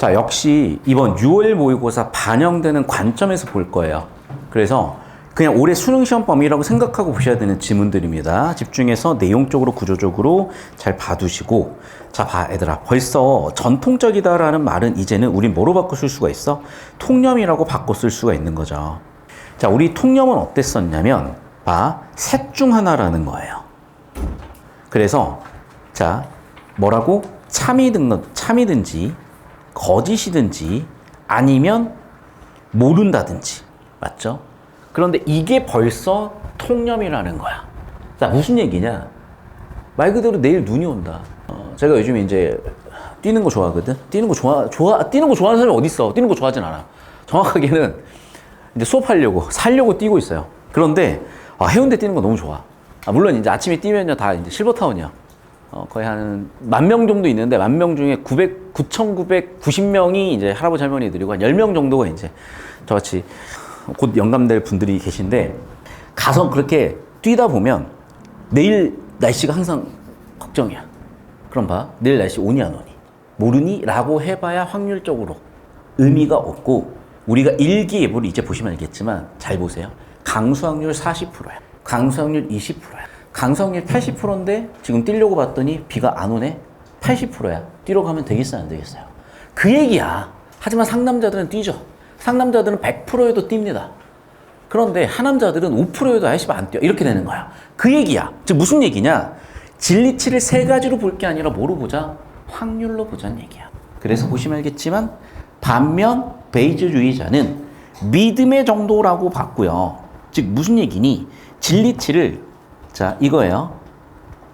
자, 역시 이번 6월 모의고사 반영되는 관점에서 볼 거예요. 그래서 그냥 올해 수능 시험 범위라고 생각하고 보셔야 되는 지문들입니다. 집중해서 내용적으로 구조적으로 잘 봐두시고 자, 봐 얘들아. 벌써 전통적이다라는 말은 이제는 우린 뭐로 바꿔 쓸 수가 있어? 통념이라고 바꿔 쓸 수가 있는 거죠. 자, 우리 통념은 어땠었냐면 봐. 셋 중 하나라는 거예요. 그래서 자, 뭐라고? 참이든 참이든지 거짓이든지 아니면 모른다든지 맞죠? 그런데 이게 벌써 통념이라는 거야. 자 무슨 얘기냐? 말 그대로 내일 눈이 온다. 어, 제가 요즘에 이제 뛰는 거 좋아하거든. 뛰는 거 좋아 좋아 뛰는 거 좋아하는 사람이 어디 있어? 뛰는 거 좋아하진 않아. 정확하게는 이제 수업하려고 살려고 뛰고 있어요. 그런데 아, 해운대 뛰는 거 너무 좋아. 아, 물론 이제 아침에 뛰면요 다 이제 실버타운이야. 어, 거의 한 만 명 정도 있는데 만 명 중에 900, 9,990명이 이제 할아버지 할머니들이고 한 10명 정도가 이제 저같이 곧 영감될 분들이 계신데 가서 그렇게 뛰다 보면 내일 날씨가 항상 걱정이야. 그럼 봐. 내일 날씨 오니 안 오니? 모르니? 라고 해봐야 확률적으로 의미가 없고 우리가 일기예보를 이제 보시면 알겠지만 잘 보세요. 강수 확률 40%야. 강수 확률 20%야. 강수 확률 80%인데 지금 뛰려고 봤더니 비가 안 오네? 80%야. 뛰러 가면 되겠어요? 안 되겠어요? 그 얘기야. 하지만 상남자들은 뛰죠. 상남자들은 100%에도 뜁니다. 그런데 하남자들은 5%에도 아이씨 안 뛰어. 이렇게 되는 거야. 그 얘기야. 즉 무슨 얘기냐? 진리치를 세 가지로 볼 게 아니라 뭐로 보자? 확률로 보자는 얘기야. 그래서 보시면 알겠지만 반면 베이즈주의자는 믿음의 정도라고 봤고요. 즉 무슨 얘기니? 진리치를 자 이거예요.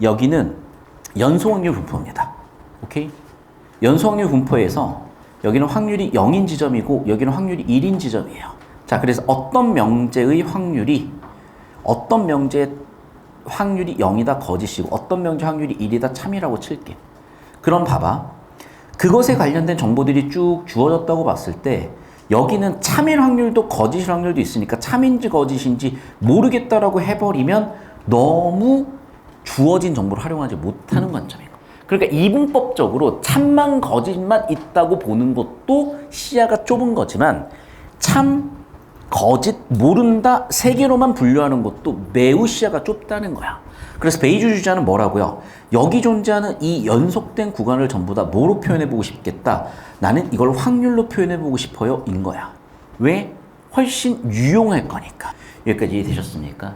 여기는 연소확률 분포입니다. 오케이? 연소확률 분포에서 여기는 확률이 0인 지점이고 여기는 확률이 1인 지점이에요. 자, 그래서 어떤 명제의 확률이 어떤 명제의 확률이 0이다 거짓이고 어떤 명제 확률이 1이다 참이라고 칠게. 그럼 봐봐. 그것에 관련된 정보들이 쭉 주어졌다고 봤을 때 여기는 참일 확률도 거짓일 확률도 있으니까 참인지 거짓인지 모르겠다라고 해버리면 너무 주어진 정보를 활용하지 못하는 관점이에요. 그러니까 이분법적으로 참만 거짓만 있다고 보는 것도 시야가 좁은 거지만 참 거짓 모른다 세 개로만 분류하는 것도 매우 시야가 좁다는 거야. 그래서 베이주 주자는 뭐라고요? 여기 존재하는 이 연속된 구간을 전부 다 뭐로 표현해 보고 싶겠다. 나는 이걸 확률로 표현해 보고 싶어요. 인 거야. 왜? 훨씬 유용할 거니까. 여기까지 이해되셨습니까?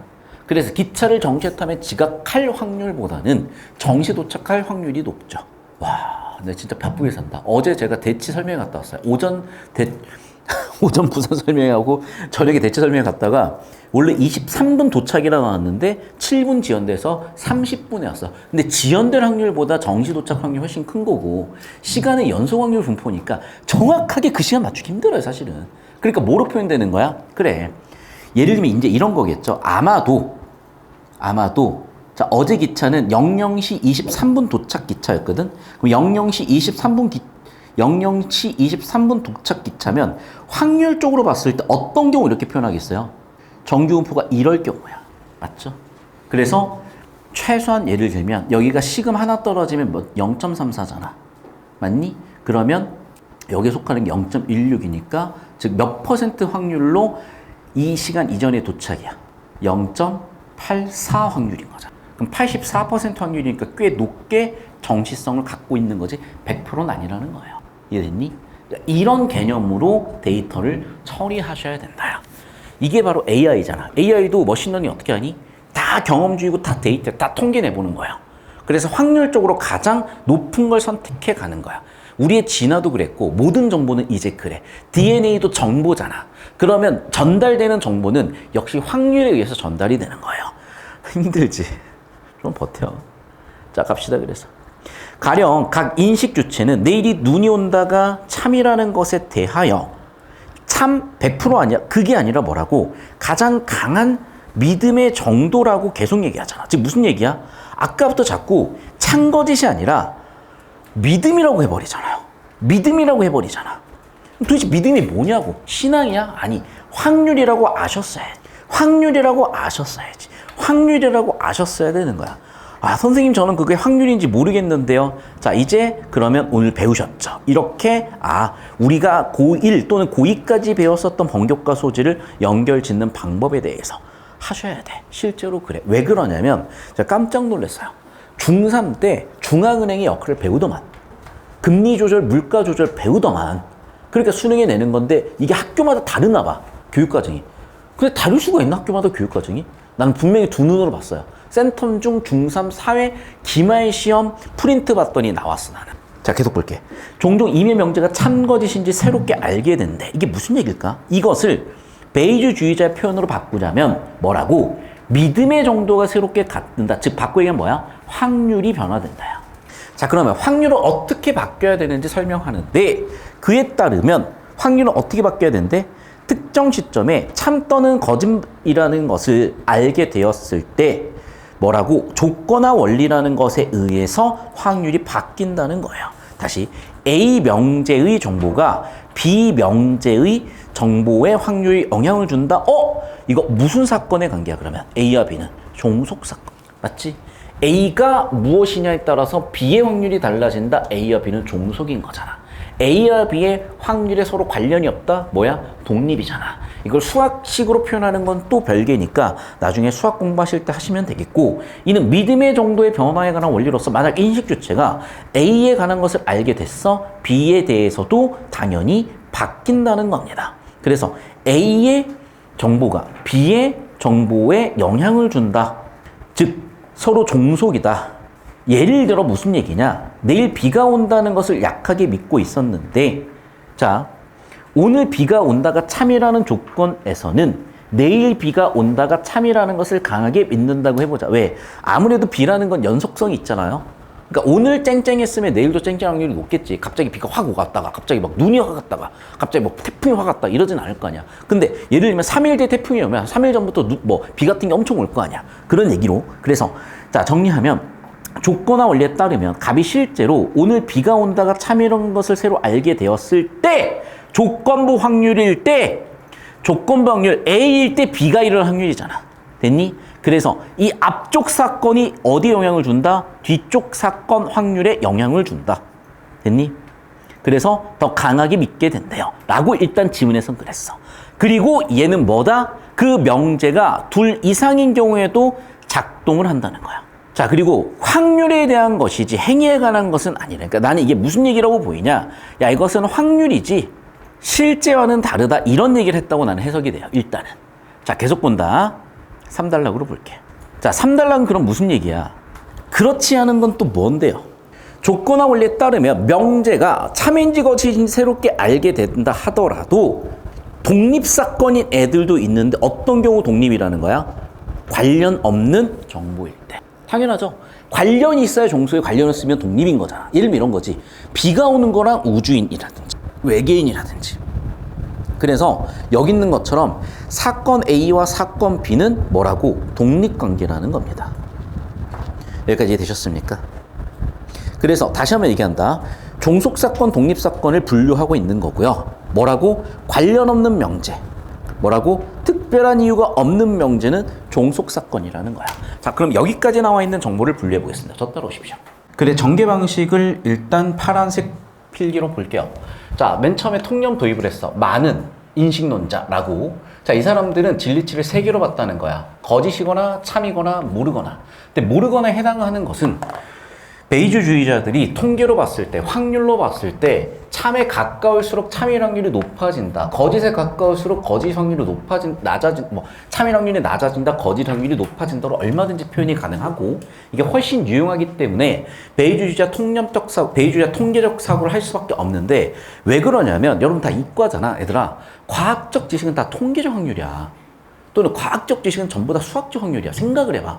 그래서 기차를 정시에 타면 지각할 확률보다는 정시 도착할 확률이 높죠. 와, 나 진짜 바쁘게 산다. 어제 제가 대치 설명회 갔다 왔어요. 오전 대, 오전 부산 설명회하고 저녁에 대치 설명회 갔다가 원래 23분 도착이라 나왔는데 7분 지연돼서 30분에 왔어. 근데 지연될 확률보다 정시 도착 확률이 훨씬 큰 거고 시간의 연속 확률 분포니까 정확하게 그 시간 맞추기 힘들어요, 사실은. 그러니까 뭐로 표현되는 거야? 그래. 예를 들면 이제 이런 거겠죠. 아마도 아마도 자, 어제 기차는 00시 23분 도착 기차였거든. 그럼 00시 23분 기 00시 23분 도착 기차면 확률적으로 봤을 때 어떤 경우 이렇게 표현하겠어요? 정규분포가 이럴 경우야. 맞죠? 그래서 최소한 예를 들면 여기가 시금 하나 떨어지면 뭐 0.34잖아. 맞니? 그러면 여기에 속하는 게 0.16이니까 즉 몇 퍼센트 확률로 이 시간 이전에 도착이야. 0.84 확률인 거잖아. 그럼 84% 확률이니까 꽤 높게 정시성을 갖고 있는 거지 100%는 아니라는 거예요. 이해됐니? 이런 개념으로 데이터를 처리하셔야 된다. 이게 바로 AI잖아. AI도 머신러닝 어떻게 하니? 다 경험주의고 다 데이터, 다 통계 내보는 거야. 그래서 확률적으로 가장 높은 걸 선택해 가는 거야. 우리의 진화도 그랬고 모든 정보는 이제 그래. DNA도 정보잖아. 그러면 전달되는 정보는 역시 확률에 의해서 전달이 되는 거예요. 힘들지. 좀 버텨. 자, 갑시다. 그래서. 가령 각 인식 주체는 내일이 눈이 온다가 참이라는 것에 대하여 참 100% 아니야. 그게 아니라 뭐라고? 가장 강한 믿음의 정도라고 계속 얘기하잖아. 즉 무슨 얘기야? 아까부터 자꾸 참거짓이 아니라 믿음이라고 해버리잖아요. 믿음이라고 해버리잖아. 도대체 믿음이 뭐냐고? 신앙이야? 아니, 확률이라고 아셨어야지. 확률이라고 아셨어야지. 확률이라고 아셨어야 되는 거야. 아, 선생님, 저는 그게 확률인지 모르겠는데요. 자, 이제 그러면 오늘 배우셨죠. 이렇게, 아, 우리가 고1 또는 고2까지 배웠었던 번격과 소지를 연결 짓는 방법에 대해서 하셔야 돼. 실제로 그래. 왜 그러냐면, 제가 깜짝 놀랐어요. 중3 때 중앙은행의 역할을 배우더만. 금리 조절, 물가 조절 배우더만. 그러니까 수능에 내는 건데, 이게 학교마다 다르나 봐. 교육과정이. 근데 다를 수가 있나? 학교마다 교육과정이? 나는 분명히 두 눈으로 봤어요. 센텀 중 중3 사회 기말 시험 프린트 봤더니 나왔어 나는. 자 계속 볼게. 종종 임의 명제가 참거짓인지 새롭게 알게 된대. 이게 무슨 얘기일까? 이것을 베이주주의자의 표현으로 바꾸자면 뭐라고? 믿음의 정도가 새롭게 갖는다. 즉 바꿔 얘기하면 뭐야? 확률이 변화된다요. 자 그러면 확률을 어떻게 바뀌어야 되는지 설명하는데 그에 따르면 확률은 어떻게 바뀌어야 되는데 특정 시점에 참 떠는 거짓이라는 것을 알게 되었을 때 뭐라고 조건화 원리라는 것에 의해서 확률이 바뀐다는 거예요. 다시 A 명제의 정보가 B 명제의 정보에 확률이 영향을 준다. 어? 이거 무슨 사건의 관계야 그러면? A와 B는 종속 사건. 맞지? A가 무엇이냐에 따라서 B의 확률이 달라진다. A와 B는 종속인 거잖아. A와 B의 확률에 서로 관련이 없다? 뭐야? 독립이잖아. 이걸 수학식으로 표현하는 건 또 별개니까 나중에 수학 공부하실 때 하시면 되겠고 이는 믿음의 정도의 변화에 관한 원리로서 만약 인식 주체가 A에 관한 것을 알게 됐어 B에 대해서도 당연히 바뀐다는 겁니다. 그래서 A의 정보가 B의 정보에 영향을 준다. 즉 서로 종속이다. 예를 들어 무슨 얘기냐? 내일 비가 온다는 것을 약하게 믿고 있었는데, 자, 오늘 비가 온다가 참이라는 조건에서는 내일 비가 온다가 참이라는 것을 강하게 믿는다고 해보자. 왜? 아무래도 비라는 건 연속성이 있잖아요. 그러니까 오늘 쨍쨍했으면 내일도 쨍쨍 확률이 높겠지. 갑자기 비가 확 오갔다가, 갑자기 막 눈이 확 왔다가, 갑자기 뭐 태풍이 확 왔다 이러진 않을 거 아니야. 근데 예를 들면 3일 뒤에 태풍이 오면 3일 전부터 누, 뭐, 비 같은 게 엄청 올 거 아니야. 그런 얘기로. 그래서, 자, 정리하면, 조건화 원리에 따르면 갑이 실제로 오늘 비가 온다가 참 이런 것을 새로 알게 되었을 때, 조건부 확률일 때, 조건부 확률 A일 때 B가 일어날 확률이잖아. 됐니? 그래서 이 앞쪽 사건이 어디에 영향을 준다? 뒤쪽 사건 확률에 영향을 준다. 됐니? 그래서 더 강하게 믿게 된대요. 라고 일단 지문에선 그랬어. 그리고 얘는 뭐다? 그 명제가 둘 이상인 경우에도 작동을 한다는 거야. 자, 그리고 확률에 대한 것이지 행위에 관한 것은 아니라. 그러니까 나는 이게 무슨 얘기라고 보이냐? 야, 이것은 확률이지. 실제와는 다르다. 이런 얘기를 했다고 나는 해석이 돼요. 일단은. 자, 계속 본다. 3단락으로 볼게. 자, 3단락은 그럼 무슨 얘기야? 그렇지 않은 건 또 뭔데요? 조건화 원리에 따르면 명제가 참인지 거짓인지 새롭게 알게 된다 하더라도 독립사건인 애들도 있는데 어떤 경우 독립이라는 거야? 관련 없는 정보일 때. 당연하죠. 관련이 있어야 종소에 관련을 쓰면 독립인 거잖아. 예를 이런 거지. 비가 오는 거랑 우주인이라든지 외계인이라든지. 그래서 여기 있는 것처럼 사건 A와 사건 B는 뭐라고? 독립관계라는 겁니다. 여기까지 이해되셨습니까? 그래서 다시 한번 얘기한다. 종속사건, 독립사건을 분류하고 있는 거고요. 뭐라고? 관련 없는 명제. 뭐라고? 특별한 이유가 없는 명제는 종속사건이라는 거야. 자, 그럼 여기까지 나와 있는 정보를 분류해 보겠습니다. 저 따라오십시오. 그래, 전개 방식을 일단 파란색 필기로 볼게요. 자, 맨 처음에 통념 도입을 했어. 많은 인식론자라고. 자, 이 사람들은 진리치를 세 개로 봤다는 거야. 거짓이거나 참이거나 모르거나. 근데 모르거나에 해당하는 것은 베이주주의자들이 통계로 봤을 때, 확률로 봤을 때 참에 가까울수록 참일 확률이 높아진다. 거짓에 가까울수록 거짓 확률이 높아진 낮아진 뭐 참일 확률이 낮아진다. 거짓 확률이 높아진다로 얼마든지 표현이 가능하고 이게 훨씬 유용하기 때문에 베이주주의자 통념적 사고, 베이주주의자 통계적 사고를 할 수밖에 없는데 왜 그러냐면 여러분 다 이과잖아, 얘들아. 과학적 지식은 다 통계적 확률이야. 또는 과학적 지식은 전부 다 수학적 확률이야. 생각을 해봐.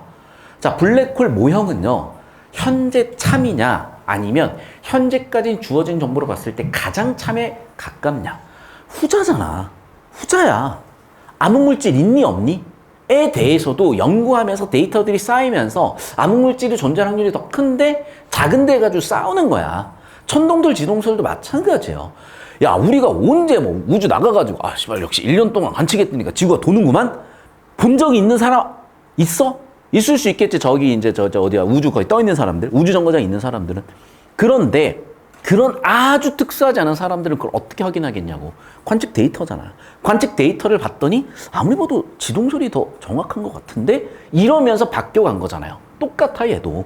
자, 블랙홀 모형은요. 현재 참이냐 아니면 현재까지 주어진 정보로 봤을 때 가장 참에 가깝냐 후자잖아 후자야 암흑물질 있니 없니? 에 대해서도 연구하면서 데이터들이 쌓이면서 암흑물질이 존재할 확률이 더 큰데 작은데 가지고 싸우는 거야 천동설 지동설도 마찬가지예요 야 우리가 언제 뭐 우주 나가가지고 아 씨발 역시 1년 동안 안 치겠다니까 지구가 도는구만 본 적이 있는 사람 있어? 있을 수 있겠지. 저기 이제 저, 저 어디야 우주 거의 떠 있는 사람들, 우주 정거장 있는 사람들은. 그런데 그런 아주 특수하지 않은 사람들은 그걸 어떻게 확인하겠냐고. 관측 데이터잖아요. 관측 데이터를 봤더니 아무리 봐도 지동설이 더 정확한 것 같은데 이러면서 바뀌어간 거잖아요. 똑같아 얘도.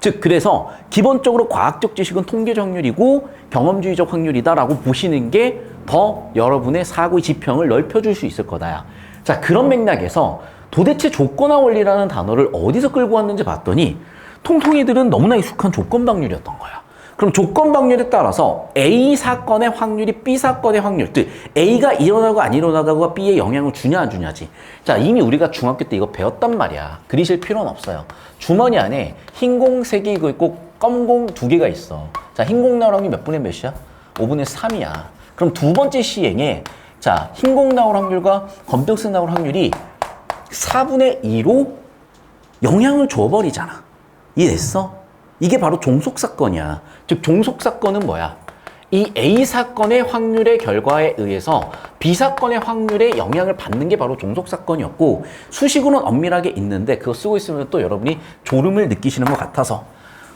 즉 그래서 기본적으로 과학적 지식은 통계적 확률이고 경험주의적 확률이다라고 보시는 게 더 여러분의 사고의 지평을 넓혀줄 수 있을 거다야. 자 그런 맥락에서 도대체 조건화 원리라는 단어를 어디서 끌고 왔는지 봤더니 통통이들은 너무나 익숙한 조건 방률이었던 거야. 그럼 조건 방률에 따라서 A 사건의 확률이 B 사건의 확률, 즉 A가 일어나고 안 일어나고가 B에 영향을 주냐 안 주냐지. 자 이미 우리가 중학교 때 이거 배웠단 말이야. 그리실 필요는 없어요. 주머니 안에 흰공세개 있고 검공 두 개가 있어. 자 흰공 확률 몇 분의 몇이야? 5분의 3이야. 그럼 두 번째 시행에 자 흰 공 나올 확률과 검정색 나올 확률이 4분의 2로 영향을 줘버리잖아. 이해됐어? 이게 바로 종속 사건이야. 즉 종속 사건은 뭐야? 이 A 사건의 확률의 결과에 의해서 B 사건의 확률에 영향을 받는 게 바로 종속 사건이었고 수식으로는 엄밀하게 있는데 그거 쓰고 있으면 또 여러분이 졸음을 느끼시는 것 같아서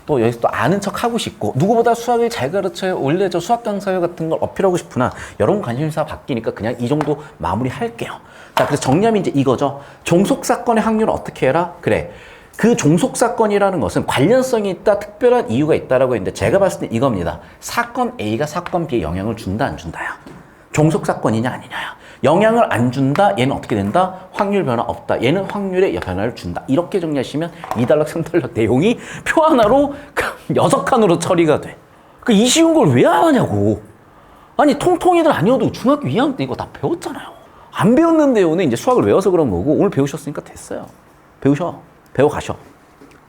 또 여기서 또 아는 척 하고 싶고 누구보다 수학을 잘 가르쳐요 원래 저 수학 강사요 같은 걸 어필하고 싶으나 여러분 관심사 바뀌니까 그냥 이 정도 마무리 할게요. 자 그래서 정리하면 이제 이거죠. 종속 사건의 확률을 어떻게 해라? 그래 그 종속 사건이라는 것은 관련성이 있다 특별한 이유가 있다라고 했는데 제가 봤을 때 이겁니다 사건 A가 사건 B에 영향을 준다 안 준다야 종속 사건이냐 아니냐야. 영향을 안 준다. 얘는 어떻게 된다? 확률 변화 없다. 얘는 확률의 변화를 준다. 이렇게 정리하시면 2달러, 3달러 내용이 표 하나로 여섯 칸으로 처리가 돼. 그이 쉬운 걸왜안 하냐고. 아니 통통이들 아니어도 중학교 2학년 때 이거 다 배웠잖아요. 안 배웠는데 오늘 이제 수학을 외워서 그런 거고 오늘 배우셨으니까 됐어요. 배우셔. 배워 가셔.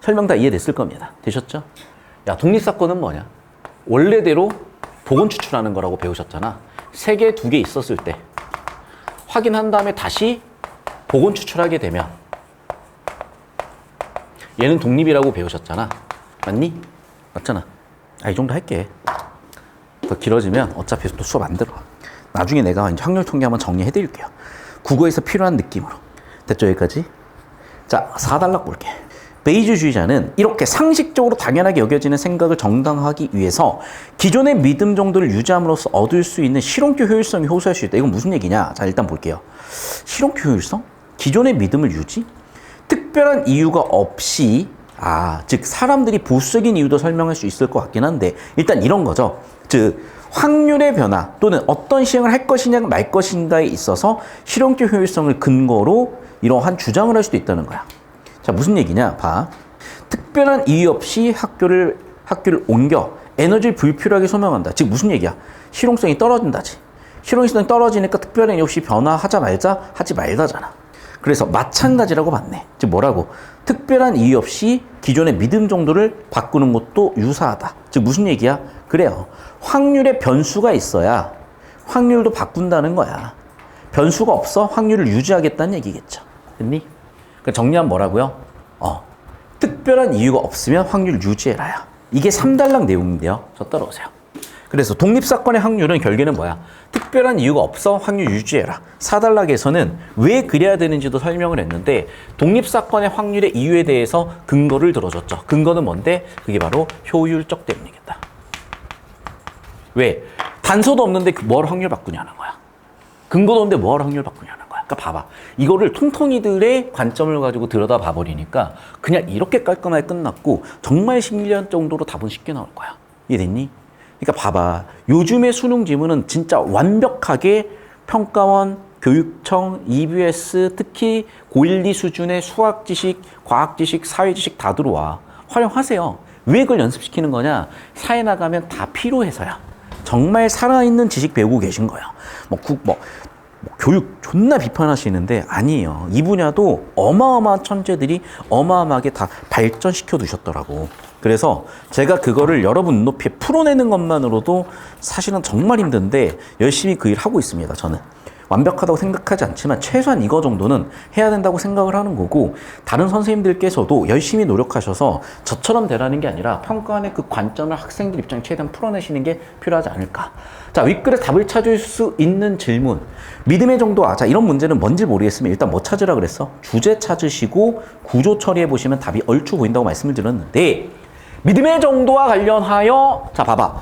설명 다 이해됐을 겁니다. 되셨죠? 야 독립사건은 뭐냐? 원래대로 복원 추출하는 거라고 배우셨잖아. 세 개, 두 개 있었을 때 확인한 다음에 다시 복원 추출하게 되면 얘는 독립이라고 배우셨잖아. 맞니? 맞잖아. 아, 이 정도 할게. 더 길어지면 어차피 또 수업 안 들어. 나중에 내가 확률 통계 한번 정리해 드릴게요. 국어에서 필요한 느낌으로. 됐죠, 여기까지? 자, 4단락 볼게. 베이주주의자는 이렇게 상식적으로 당연하게 여겨지는 생각을 정당화하기 위해서 기존의 믿음 정도를 유지함으로써 얻을 수 있는 실용교 효율성이 호소할 수 있다. 이건 무슨 얘기냐? 자, 일단 볼게요. 실용교 효율성? 기존의 믿음을 유지? 특별한 이유가 없이 아, 즉 사람들이 보수적인 이유도 설명할 수 있을 것 같긴 한데 일단 이런 거죠. 즉 확률의 변화 또는 어떤 시행을 할 것이냐 말 것인가에 있어서 실용적 효율성을 근거로 이러한 주장을 할 수도 있다는 거야. 자, 무슨 얘기냐? 봐. 특별한 이유 없이 학교를 학교를 옮겨 에너지를 불필요하게 소명한다. 즉 무슨 얘기야? 실용성이 떨어진다지. 실용성이 떨어지니까 특별한 이유 없이 변화하자 말자 하지 말다잖아. 그래서 마찬가지라고 봤네. 즉 뭐라고? 특별한 이유 없이 기존의 믿음 정도를 바꾸는 것도 유사하다. 즉 무슨 얘기야? 그래요. 확률의 변수가 있어야 확률도 바꾼다는 거야. 변수가 없어 확률을 유지하겠다는 얘기겠죠. 됐니? 그 정리하면 뭐라고요? 어, 특별한 이유가 없으면 확률 유지해라야. 이게 3단락 내용인데요. 저 따라오세요. 그래서 독립사건의 확률은 결계는 뭐야? 특별한 이유가 없어 확률 유지해라. 4단락에서는 왜 그래야 되는지도 설명을 했는데 독립사건의 확률의 이유에 대해서 근거를 들어줬죠. 근거는 뭔데? 그게 바로 효율적 때문이겠다. 왜? 단서도 없는데 그 뭐하러 확률 바꾸냐는 거야. 근거도 없는데 뭐하러 확률 바꾸냐는 거야. 그러니까 봐봐. 이거를 통통이들의 관점을 가지고 들여다 봐 버리니까 그냥 이렇게 깔끔하게 끝났고 정말 10년 정도로 답은 쉽게 나올 거야. 이해됐니? 그러니까 봐봐. 요즘의 수능 지문은 진짜 완벽하게 평가원, 교육청, EBS, 특히 고1, 2 수준의 수학 지식, 과학 지식, 사회 지식 다 들어와. 활용하세요. 왜 그걸 연습시키는 거냐? 사회 나가면 다 필요해서야. 정말 살아있는 지식 배우고 계신 거야. 뭐, 국, 뭐, 뭐 교육 존나 비판하시는데 아니에요. 이 분야도 어마어마한 천재들이 어마어마하게 다 발전시켜 두셨더라고. 그래서 제가 그거를 여러분 눈높이에 풀어내는 것만으로도 사실은 정말 힘든데 열심히 그 일 하고 있습니다. 저는. 완벽하다고 생각하지 않지만 최소한 이거 정도는 해야 된다고 생각을 하는 거고 다른 선생님들께서도 열심히 노력하셔서 저처럼 되라는 게 아니라 평가원의 그 관점을 학생들 입장에 최대한 풀어내시는 게 필요하지 않을까. 자, 윗글에 답을 찾을 수 있는 질문. 믿음의 정도, 아, 자, 이런 문제는 뭔지 모르겠으면 일단 뭐 찾으라 그랬어? 주제 찾으시고 구조 처리해 보시면 답이 얼추 보인다고 말씀을 드렸는데 믿음의 정도와 관련하여 자, 봐봐.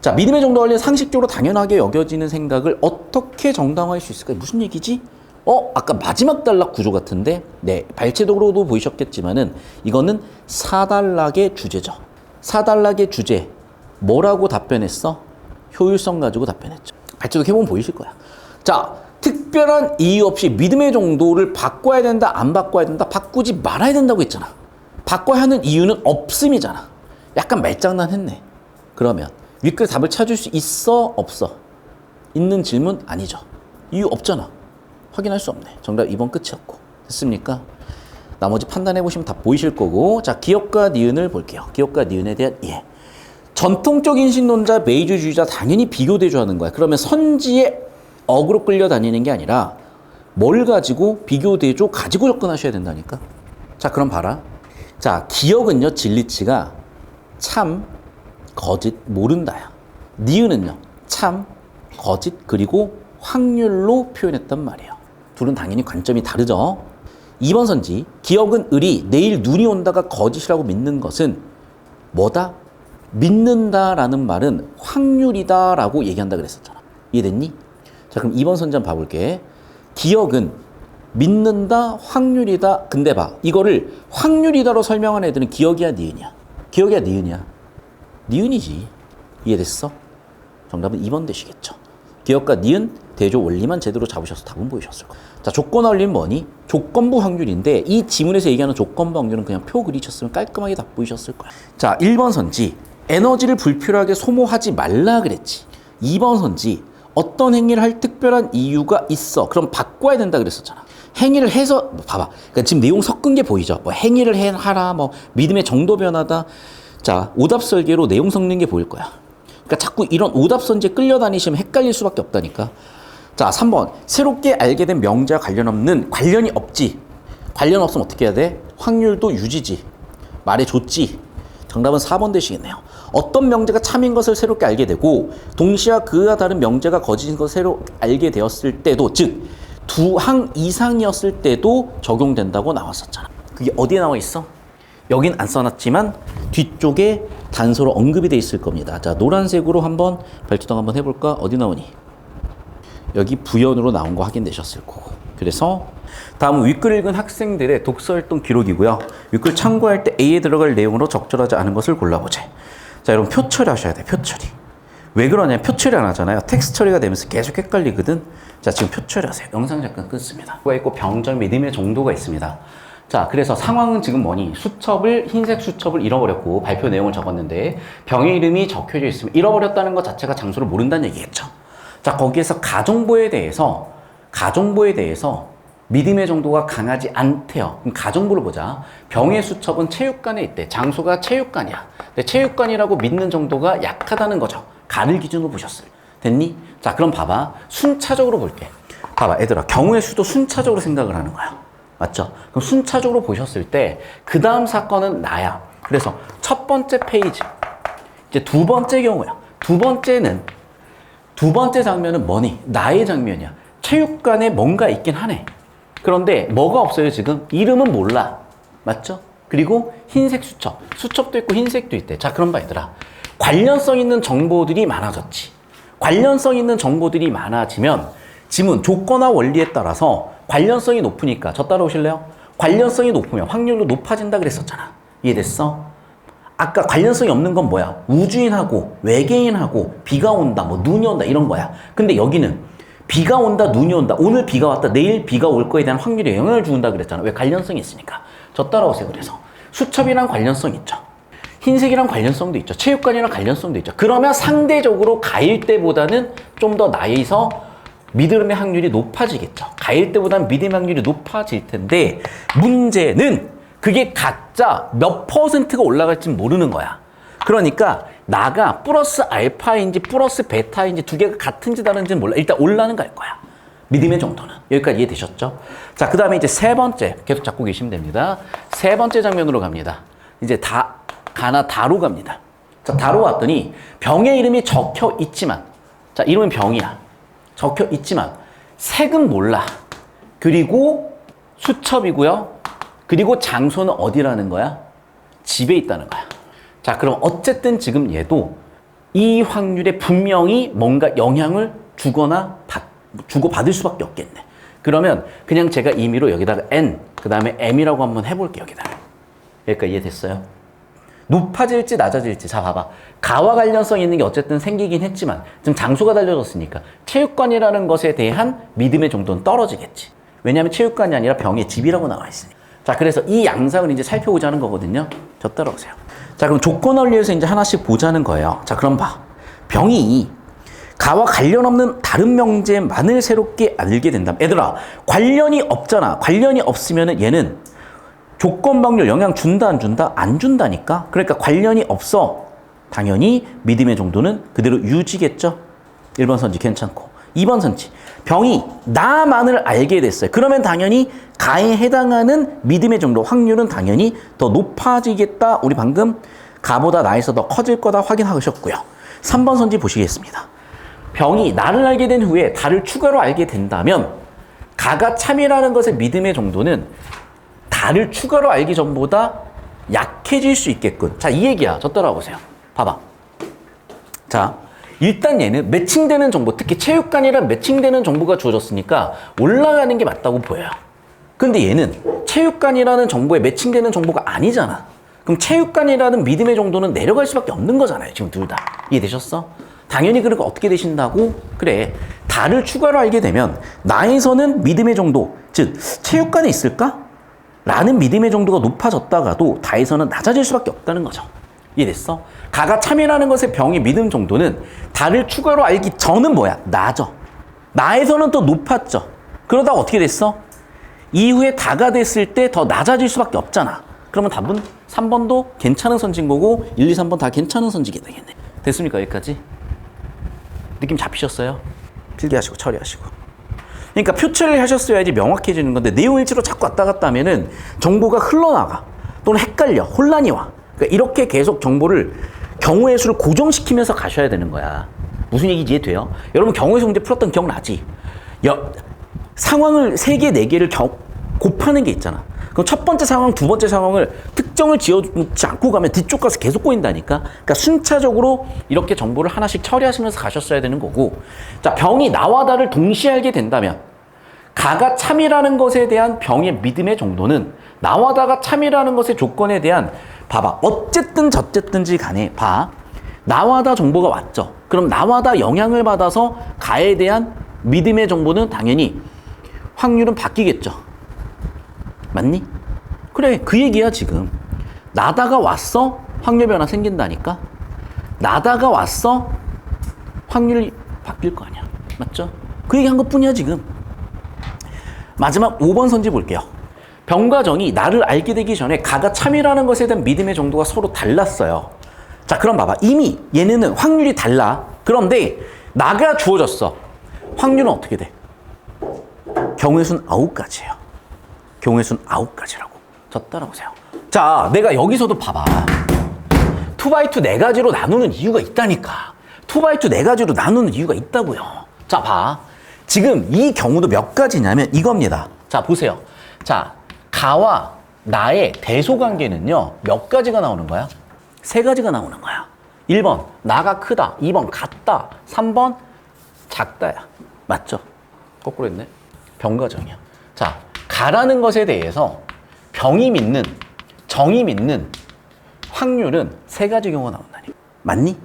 자, 믿음의 정도 관련 상식적으로 당연하게 여겨지는 생각을 어떻게 정당화할 수 있을까? 무슨 얘기지? 어, 아까 마지막 단락 구조 같은데, 네, 발췌도로도 보이셨겠지만은 이거는 사단락의 주제죠. 사단락의 주제, 뭐라고 답변했어? 효율성 가지고 답변했죠. 발췌도 해보면 보이실 거야. 자, 특별한 이유 없이 믿음의 정도를 바꿔야 된다, 안 바꿔야 된다, 바꾸지 말아야 된다고 했잖아. 바꿔야 하는 이유는 없음이잖아. 약간 말장난했네. 그러면 윗글 답을 찾을 수 있어 없어? 있는 질문 아니죠. 이유 없잖아. 확인할 수 없네. 정답 2번 끝이었고. 됐습니까? 나머지 판단해 보시면 다 보이실 거고. 자, 기업과 니은을 볼게요. 기업과 니은에 대한 이해. 전통적인 신론자, 메이저주의자 당연히 비교 대조 하는 거야. 그러면 선지의 억으로 끌려 다니는 게 아니라 뭘 가지고 비교 대조 가지고 접근하셔야 된다니까. 자, 그럼 봐라. 자, 기억은요, 진리치가 참, 거짓, 모른다야. 니은은요, 참, 거짓, 그리고 확률로 표현했단 말이에요. 둘은 당연히 관점이 다르죠. 2번 선지, 기억은 을이 내일 눈이 온다가 거짓이라고 믿는 것은 뭐다? 믿는다라는 말은 확률이다라고 얘기한다 그랬었잖아. 이해됐니? 자, 그럼 2번 선지 한번 봐볼게. 기억은 믿는다, 확률이다. 근데 봐. 이거를 확률이다로 설명한 애들은 기억이야, 니은이야? 기억이야, 니은이야? 니은이지. 이해됐어? 정답은 2번 되시겠죠. 기억과 니은 대조 원리만 제대로 잡으셔서 답은 보이셨을 거예요. 자, 조건 원리는 뭐니? 조건부 확률인데 이 지문에서 얘기하는 조건부 확률은 그냥 표 그리셨으면 깔끔하게 답 보이셨을 거예요. 자, 1번 선지. 에너지를 불필요하게 소모하지 말라 그랬지. 2번 선지. 어떤 행위를 할 특별한 이유가 있어. 그럼 바꿔야 된다 그랬었잖아. 행위를 해서 봐봐. 그러니까 지금 내용 섞은 게 보이죠. 뭐 행위를 해 하라. 뭐 믿음의 정도 변화다. 자, 오답 설계로 내용 섞는 게 보일 거야. 그러니까 자꾸 이런 오답 선지에 끌려다니시면 헷갈릴 수밖에 없다니까. 자, 3번. 새롭게 알게 된 명제와 관련 없는 관련이 없지. 관련 없으면 어떻게 해야 돼? 확률도 유지지. 말해줬지. 정답은 4번 되시겠네요. 어떤 명제가 참인 것을 새롭게 알게 되고 동시와 그와 다른 명제가 거짓인 것을 새로 알게 되었을 때도 즉 두 항 이상이었을 때도 적용된다고 나왔었잖아. 그게 어디에 나와 있어? 여긴 안 써놨지만 뒤쪽에 단서로 언급이 돼 있을 겁니다. 자 노란색으로 한번 발주당 한번 해볼까? 어디 나오니? 여기 부연으로 나온 거 확인되셨을 거고. 그래서 다음은 윗글 읽은 학생들의 독서활동 기록이고요. 윗글 참고할 때 A에 들어갈 내용으로 적절하지 않은 것을 골라보자. 자, 여러분 표 처리하셔야 돼. 표 처리. 왜 그러냐면 표 처리 안 하잖아요. 텍스트 처리가 되면서 계속 헷갈리거든. 자, 지금 표 처리하세요. 영상 잠깐 끊습니다. 가 있고 병절 믿음의 정도가 있습니다. 자, 그래서 상황은 지금 뭐니? 수첩을 흰색 수첩을 잃어버렸고 발표 내용을 적었는데 병의 이름이 적혀져 있으면 잃어버렸다는 것 자체가 장소를 모른다는 얘기겠죠. 자, 거기에서 가정부에 대해서 가정부에 대해서 믿음의 정도가 강하지 않대요. 그럼 가정부를 보자. 병의 수첩은 체육관에 있대. 장소가 체육관이야. 근데 체육관이라고 믿는 정도가 약하다는 거죠. 가를 기준으로 보셨어요. 됐니? 자, 그럼 봐봐. 순차적으로 볼게. 봐봐, 얘들아. 경우의 수도 순차적으로 생각을 하는 거야. 맞죠? 그럼 순차적으로 보셨을 때, 그 다음 사건은 나야. 그래서 첫 번째 페이지. 이제 두 번째 경우야. 두 번째는, 두 번째 장면은 뭐니? 나의 장면이야. 체육관에 뭔가 있긴 하네. 그런데 뭐가 없어요, 지금? 이름은 몰라. 맞죠? 그리고 흰색 수첩. 수첩도 있고 흰색도 있대. 자, 그럼 봐, 얘들아. 관련성 있는 정보들이 많아졌지. 관련성 있는 정보들이 많아지면 지문, 조건화 원리에 따라서 관련성이 높으니까 저 따라오실래요? 관련성이 높으면 확률도 높아진다 그랬었잖아. 이해됐어? 아까 관련성이 없는 건 뭐야? 우주인하고 외계인하고 비가 온다, 뭐 눈이 온다 이런 거야. 근데 여기는 비가 온다, 눈이 온다, 오늘 비가 왔다, 내일 비가 올 거에 대한 확률에 영향을 준다 그랬잖아. 왜 관련성이 있으니까. 저 따라오세요. 그래서 수첩이랑 관련성 있죠. 흰색이랑 관련성도 있죠. 체육관이랑 관련성도 있죠. 그러면 상대적으로 가일 때보다는 좀 더 나이서 믿음의 확률이 높아지겠죠. 가일 때보다는 믿음의 확률이 높아질 텐데 문제는 그게 각자 몇 퍼센트가 올라갈지 모르는 거야. 그러니까 나가 플러스 알파인지 플러스 베타인지 두 개가 같은지 다른지는 몰라. 일단 올라는 갈 거야. 믿음의 정도는. 여기까지 이해되셨죠? 자, 그 다음에 이제 세 번째. 계속 잡고 계시면 됩니다. 세 번째 장면으로 갑니다. 이제 다, 가나 다로 갑니다. 자, 다로 왔더니 병의 이름이 적혀 있지만, 자, 이름은 병이야. 적혀 있지만, 색은 몰라. 그리고 수첩이고요. 그리고 장소는 어디라는 거야? 집에 있다는 거야. 자, 그럼 어쨌든 지금 얘도 이 확률에 분명히 뭔가 영향을 주거나 받, 주고 받을 수밖에 없겠네. 그러면 그냥 제가 임의로 여기다가 n, 그 다음에 m이라고 한번 해볼게요, 여기다가. 여기까지 이해됐어요? 높아질지 낮아질지. 자 봐봐. 가와 관련성 있는 게 어쨌든 생기긴 했지만 지금 장소가 달려졌으니까 체육관이라는 것에 대한 믿음의 정도는 떨어지겠지. 왜냐하면 체육관이 아니라 병의 집이라고 나와 있으니까. 자 그래서 이 양상을 이제 살펴보자 는 거거든요. 저 따라오세요. 자 그럼 조건 원리에서 이제 하나씩 보자는 거예요. 자 그럼 봐. 병이 가와 관련 없는 다른 명제만을 새롭게 알게 된다면 얘들아 관련이 없잖아. 관련이 없으면은 얘는 조건 방률 영향 준다 안 준다 안 준다니까? 그러니까 관련이 없어. 당연히 믿음의 정도는 그대로 유지겠죠. 1번 선지 괜찮고. 2번 선지. 병이 나만을 알게 됐어요. 그러면 당연히 가에 해당하는 믿음의 정도 확률은 당연히 더 높아지겠다. 우리 방금 가보다 나에서 더 커질 거다 확인하셨고요. 3번 선지 보시겠습니다. 병이 나를 알게 된 후에 다를 추가로 알게 된다면 가가 참이라는 것의 믿음의 정도는 다를 추가로 알기 전보다 약해질 수 있겠군. 자, 이 얘기야. 저 따라오세요. 봐봐. 자, 일단 얘는 매칭되는 정보, 특히 체육관이란 매칭되는 정보가 주어졌으니까 올라가는 게 맞다고 보여요. 근데 얘는 체육관이라는 정보에 매칭되는 정보가 아니잖아. 그럼 체육관이라는 믿음의 정도는 내려갈 수밖에 없는 거잖아요. 지금 둘 다. 이해되셨어? 당연히 그러니까 어떻게 되신다고? 그래. 다를 추가로 알게 되면 나에서는 믿음의 정도, 즉 체육관에 있을까? 라는 믿음의 정도가 높아졌다가도 다에서는 낮아질 수밖에 없다는 거죠. 이해됐어? 가가 참이라는 것의 병의 믿음 정도는 다를 추가로 알기 전은 뭐야? 나죠. 나에서는 또 높았죠. 그러다가 어떻게 됐어? 이후에 다가 됐을 때 더 낮아질 수밖에 없잖아. 그러면 답은 3번도 괜찮은 선지인 거고 1, 2, 3번 다 괜찮은 선지게 되겠네. 됐습니까? 여기까지? 느낌 잡히셨어요? 필기하시고 처리하시고. 그러니까 표출을 하셨어야지 명확해지는 건데 내용 일치로 자꾸 왔다 갔다 하면은 정보가 흘러나가 또는 헷갈려 혼란이 와. 그러니까 이렇게 계속 정보를 경우의 수를 고정시키면서 가셔야 되는 거야. 무슨 얘기인지 이해돼요? 여러분 경우의 수 문제 풀었던 기억나지? 여, 상황을 세 개, 네 개를 겨, 곱하는 게 있잖아. 그럼 첫 번째 상황, 두 번째 상황을 특정을 지어놓지 않고 가면 뒤쪽 가서 계속 꼬인다니까. 그러니까 순차적으로 이렇게 정보를 하나씩 처리하시면서 가셨어야 되는 거고. 자, 병이 나와 다를 동시에 알게 된다면 가가 참이라는 것에 대한 병의 믿음의 정도는 나와 다가 참이라는 것의 조건에 대한 봐봐. 어쨌든 저쨌든지 간에 봐. 나와 다 정보가 왔죠. 그럼 나와 다 영향을 받아서 가에 대한 믿음의 정보는 당연히 확률은 바뀌겠죠. 맞니? 그래, 그 얘기야, 지금. 나다가 왔어? 확률 변화 생긴다니까? 나다가 왔어? 확률이 바뀔 거 아니야. 맞죠? 그 얘기 한 것 뿐이야, 지금. 마지막 5번 선지 볼게요. 병과 정이 나를 알게 되기 전에 가가 참이라는 것에 대한 믿음의 정도가 서로 달랐어요. 자, 그럼 봐봐. 이미 얘네는 확률이 달라. 그런데 나가 주어졌어. 확률은 어떻게 돼? 경우의 수는 아홉 가지예요. 경우의 수는 아홉 가지라고. 저 따라오세요. 자, 내가 여기서도 봐봐. 2x2 네 가지로 나누는 이유가 있다니까. 2x2 네 가지로 나누는 이유가 있다고요. 자, 봐. 지금 이 경우도 몇 가지냐면 이겁니다. 자, 보세요. 자, 가와 나의 대소 관계는요, 몇 가지가 나오는 거야? 세 가지가 나오는 거야. 1번, 나가 크다. 2번, 같다. 3번, 작다야. 맞죠? 거꾸로 했네. 병과정이야. 자, 가라는 것에 대해서 병이 믿는, 정이 믿는 확률은 세 가지 경우가 나온다니. 맞니?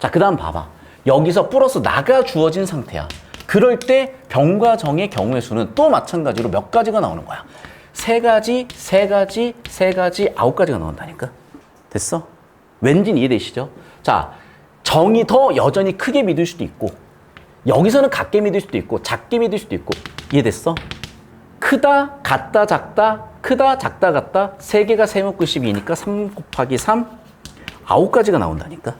자, 그 다음 봐봐. 여기서 플러스 나가 주어진 상태야. 그럴 때 병과 정의 경우의 수는 또 마찬가지로 몇 가지가 나오는 거야. 세 가지, 세 가지, 세 가지, 아홉 가지가 나온다니까. 됐어? 왠지 이해되시죠? 자, 정이 더 여전히 크게 믿을 수도 있고, 여기서는 같게 믿을 수도 있고, 작게 믿을 수도 있고, 이해됐어? 크다, 같다, 작다, 크다, 작다, 같다, 세 개가 세목구 12니까 3 곱하기 3, 아홉 가지가 나온다니까.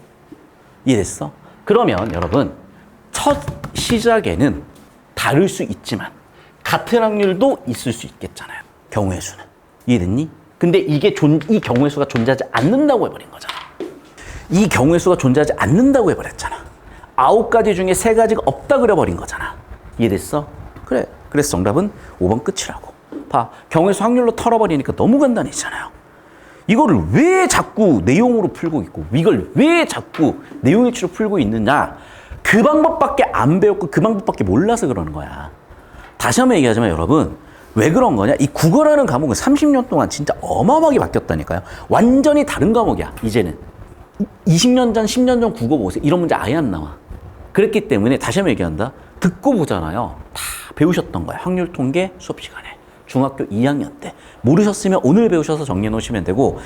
이해됐어? 그러면 여러분, 첫 시작에는 다를 수 있지만 같은 확률도 있을 수 있겠잖아요. 경우의 수는. 이해됐니? 근데 이게 존, 이 경우의 수가 존재하지 않는다고 해버린 거잖아. 이 경우의 수가 존재하지 않는다고 해버렸잖아. 아홉 가지 중에 세 가지가 없다 그래버린 거잖아. 이해됐어? 그래. 그래서 정답은 5번 끝이라고. 봐. 경우의 수 확률로 털어버리니까 너무 간단해지잖아요. 이거를 왜 자꾸 내용으로 풀고 있고 이걸 왜 자꾸 내용 일치로 풀고 있느냐. 그 방법밖에 안 배웠고 그 방법밖에 몰라서 그러는 거야. 다시 한번 얘기하자면 여러분 왜 그런 거냐? 이 국어라는 과목은 30년 동안 진짜 어마어마하게 바뀌었다니까요. 완전히 다른 과목이야 이제는. 20년 전 10년 전 국어 보세요 이런 문제 아예 안 나와. 그랬기 때문에 다시 한번 얘기한다. 듣고 보잖아요. 다 배우셨던 거야. 확률 통계 수업 시간에. 중학교 2학년 때. 모르셨으면 오늘 배우셔서 정리해 놓으시면 되고